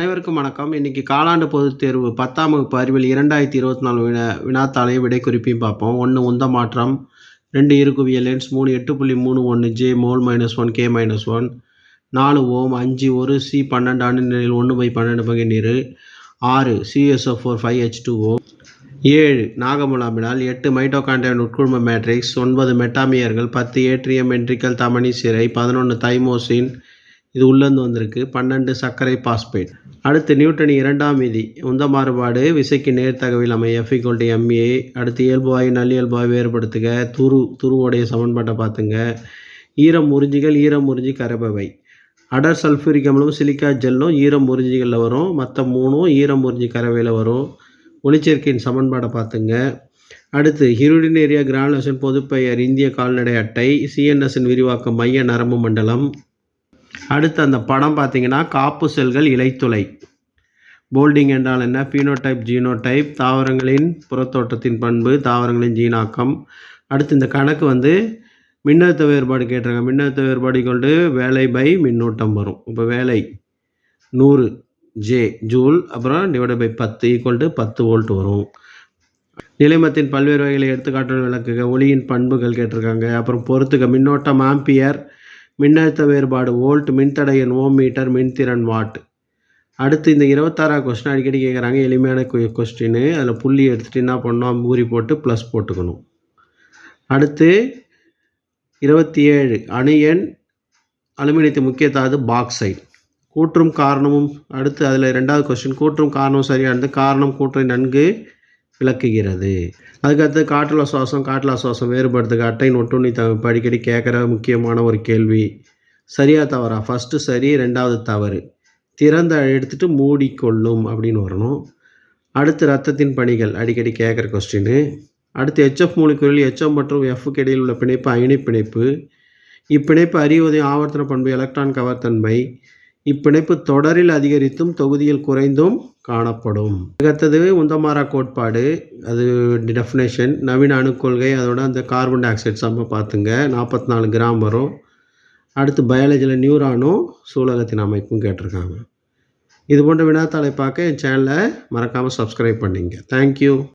அனைவருக்கும் வணக்கம். இன்னைக்கு காலாண்டு பொதுத் தேர்வு பத்தாம் வகுப்பு அறிவியல் இரண்டாயிரத்தி இருபத்தி நாலு வினா வினாத்தாளையும் விடை குறிப்பையும் பார்ப்போம். ஒன்று உந்த மாற்றம் ரெண்டு இருக்குவியல் லென்ஸ் மூணு எட்டு புள்ளி மூணு ஒன்று J mol minus one K minus one நாலு ஓம் அஞ்சு ஒரு சி பன்னெண்டு ஆண்டு நிலையில் ஒன்று பை பன்னெண்டு பகை நீர். ஆறு CSO four five H two O ஏழு நாகமுலாமினால் எட்டு மைட்டோகாண்ட்ரியன் உட்குழும மேட்ரிக்ஸ் ஒன்பது மெட்டாமியர்கள் பத்து ஏட்ரியம் வென்ட்ரிக்கல் தமனி சிறை பதினொன்று தைமோசின் இது உள்ளேருந்து வந்திருக்கு. பன்னெண்டு சர்க்கரை பாஸ்பேட் அடுத்து நியூட்டன் இரண்டாம் விதி. உந்த மாறுபாடு விசைக்கு நேர்த்தகவில் அமைய எஃப் ஈக்குவல் டு எம்ஏ அடுத்து இயல்புவாய் நல்லியல்புவாய் வேறுபடுத்துக. துரு துருவோடைய சமன்பாட்டை பார்த்துங்க. ஈரம் உறிஞ்சிகள் ஈரம் உறிஞ்சி கரைபவை. அடர் சல்ஃபூரிக் அமிலம் சிலிக்கா ஜெல்லும் ஈரம் உறிஞ்சிகளில் வரும். மற்ற மூணும் ஈரம் உறிஞ்சி கரவையில் வரும். ஒளிச்சேர்க்கையின் சமன்பாடை பார்த்துங்க. அடுத்து ஹிருடினேரியா கிரானுலேஷன் பொதுப்பெயர் இந்திய கால்நடை அட்டை சிஎன்எஸ்ஸின் விரிவாக்கம் மைய நரம்பு மண்டலம். அடுத்து அந்த படம் பார்த்தீங்கன்னா காப்பு செல்கள் இலைத்துளை. போல்டிங் என்றால் என்ன? பீனோடைப் ஜீனோடைப் தாவரங்களின் புறத்தோட்டத்தின் பண்பு தாவரங்களின் ஜீனாக்கம். அடுத்து இந்த கணக்கு வந்து மின்னழுத்த வேறுபாடு கேட்டிருக்காங்க. மின்னழுத்த வேறுபாடு கொண்டு வேலை பை மின்னூட்டம் வரும். இப்போ வேலை நூறு ஜே ஜூல் அப்புறம் டிவைட் பை பத்து ஈக்குவல் டு பத்து வோல்ட் வரும். நிலைமத்தின் பல்வேறு வகைகளை எடுத்துக்காட்டு விளக்குக. ஒளியின் பண்புகள் கேட்டிருக்காங்க. அப்புறம் பொறுத்துக்க மின்னோட்டம் ஆம்பியர் மின்னழுத்த வேறுபாடு வோல்ட் மின்தடையின் ஓம் மீட்டர் மின்திறன் வாட். அடுத்து இந்த இருபத்தாறாவது கொஸ்டின் அடிக்கடி கேட்குறாங்க எளிமையான கொஸ்டின் அதில் புள்ளி எடுத்துகிட்டு என்ன பண்ணோம்? ஊறி போட்டு ப்ளஸ் போட்டுக்கணும். அடுத்து இருபத்தி ஏழு அணு எண் அலுமினியத்தின் முக்கிய தாது பாக்சைட். கூற்றும் காரணமும் அடுத்து அதில் ரெண்டாவது கொஸ்டின் கூற்றும் காரணமும் சரியானது. காரணம் கூற்றை நன்கு விளக்குகிறது. அதுக்கடுத்து காற்றுல சுவாசம் காற்றுல சுவாசம் வேறுபடுறதுக்கு அட்டையின் ஒட்டுண்ணி தவிர்ப்பு அடிக்கடி கேட்குற முக்கியமான ஒரு கேள்வி. சரியாக தவறா? ஃபஸ்ட்டு சரி ரெண்டாவது தவறு. திறந்த எடுத்துகிட்டு மூடிக்கொள்ளும் அப்படின்னு வரணும். அடுத்து ரத்தத்தின் பணிகள் அடிக்கடி கேட்குற கொஸ்டின்னு அடுத்து ஹெச்எஃப் மூலிக்குறில் ஹெச்எஃப் மற்றும் எஃப்க்கு இடையில் உள்ள பிணைப்பு அயனி பிணைப்பு. இப்பிணைப்பு அறிவதையும் ஆவர்த்தன பண்பு எலக்ட்ரான் கவர்த்தன்மை இப்பிணைப்பு தொடரில் அதிகரித்தும் தொகுதியில் குறைந்தும் காணப்படும். அடுத்தது உந்தமாரா கோட்பாடு. அது டெஃபினேஷன் நவீன அணுக்கொள்கை அதோட அந்த கார்பன் டை ஆக்சைடு சம்ம பார்த்துங்க நாற்பத்தி நாலு கிராம் வரும். அடுத்து பயாலஜியில் நியூரானும் சூலகத்தின் அமைப்பும் கேட்டிருக்காங்க. இது போன்ற வினாத்தாளை பார்க்க என் சேனலை மறக்காமல் சப்ஸ்கிரைப் பண்ணிங்க. தேங்க்யூ